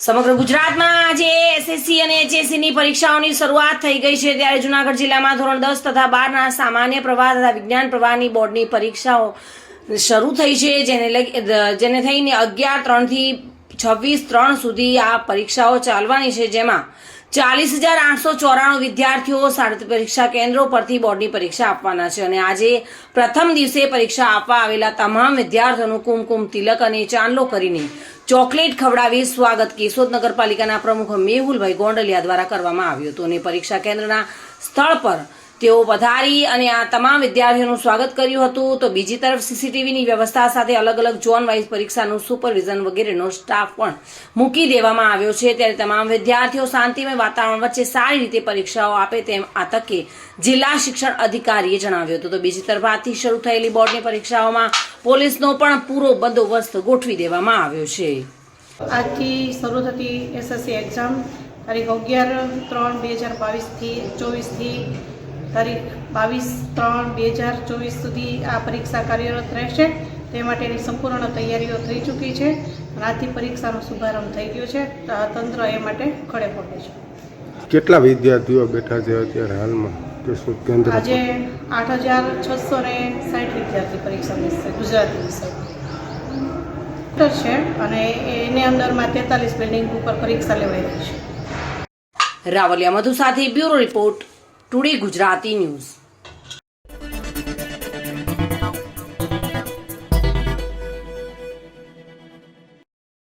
સમગ્ર ગુજરાતમાં આજે એસએસસી અને એચએસસીની પરીક્ષાઓની શરૂઆત થઈ ગઈ છે. ત્યારે જુનાગઢ જિલ્લામાં ધોરણ દસ તથા બારના સામાન્ય પ્રવાહ તથા વિજ્ઞાન પ્રવાહની બોર્ડની પરીક્ષાઓ શરૂ થઈ છે, જેને જેને થઈને અગિયાર ત્રણથી છવ્વીસ ત્રણ સુધી આ પરીક્ષાઓ ચાલવાની છે. જેમાં ચાલીસ હજાર આઠસો ચોરાણું વિદ્યાર્થીઓ સાર્વત્રિક પરીક્ષા કેન્દ્રો પરથી બોર્ડની પરીક્ષા આપવાના છે અને આજે પ્રથમ દિવસે પરીક્ષા આપવા આવેલા તમામ વિદ્યાર્થીઓનું કુમકુમ તિલક અને ચાંદલો કરીને ચોકલેટ ખવડાવી સ્વાગત કેશોદ નગરપાલિકાના પ્રમુખ મેહુલભાઈ ગોંડલિયા દ્વારા કરવામાં આવ્યું હતું અને પરીક્ષા કેન્દ્રના સ્થળ પર તેઓ પધારી અને આ તમામ વિદ્યાર્થીઓનું સ્વાગત કર્યું હતું. તો બીજી તરફ સીસીટીવીની વ્યવસ્થા સાથે અલગ અલગ ઝોન વાઇઝ પરીક્ષાનું સુપરવિઝન વગેરેનો સ્ટાફ પણ મૂકી દેવામાં આવ્યો છે. ત્યારે તમામ વિદ્યાર્થીઓ શાંતિમય વાતાવરણ વચ્ચે સારી રીતે પરીક્ષાઓ આપે તેમ આ તકે જિલ્લા શિક્ષણ અધિકારીએ જણાવ્યું હતું. તો બીજી તરફ આજથી શરૂ થયેલી બોર્ડની પરીક્ષાઓમાં પોલીસનો પણ પૂરો બંદોબસ્ત ગોઠવી દેવામાં આવ્યો છે. આજથી શરૂ થતી એસએસસી એક્ઝામ તારીખ અગિયાર ત્રણ બે હજાર બાવીસથી ચોવીસથી તારીખ બાવીસ ત્રણ બે હજાર ચોવીસ સુધી આ પરીક્ષા કાર્યરત રહેશે. તે માટેની સંપૂર્ણ તૈયારીઓ થઈ ચૂકી છે. અને આજથી પરીક્ષાનો શુભારંભ થઈ ગયો છે. તો આ તંત્ર એ માટે ખડે પગે છે. કેટલા વિદ્યાર્થીઓ બેઠા છે અત્યારે હાલમાં? કેન્દ્ર આજે આઠ હજાર છસો ને સાઠ વિદ્યાર્થી પરીક્ષા લેશે ગુજરાતી વિષય. છે અને એની અંદરમાં તેતાલીસ બિલ્ડિંગ ઉપર પરીક્ષા લેવાઈ રહી છે. રાવલિયા મધુ સાથે bureau report today Gujarati news.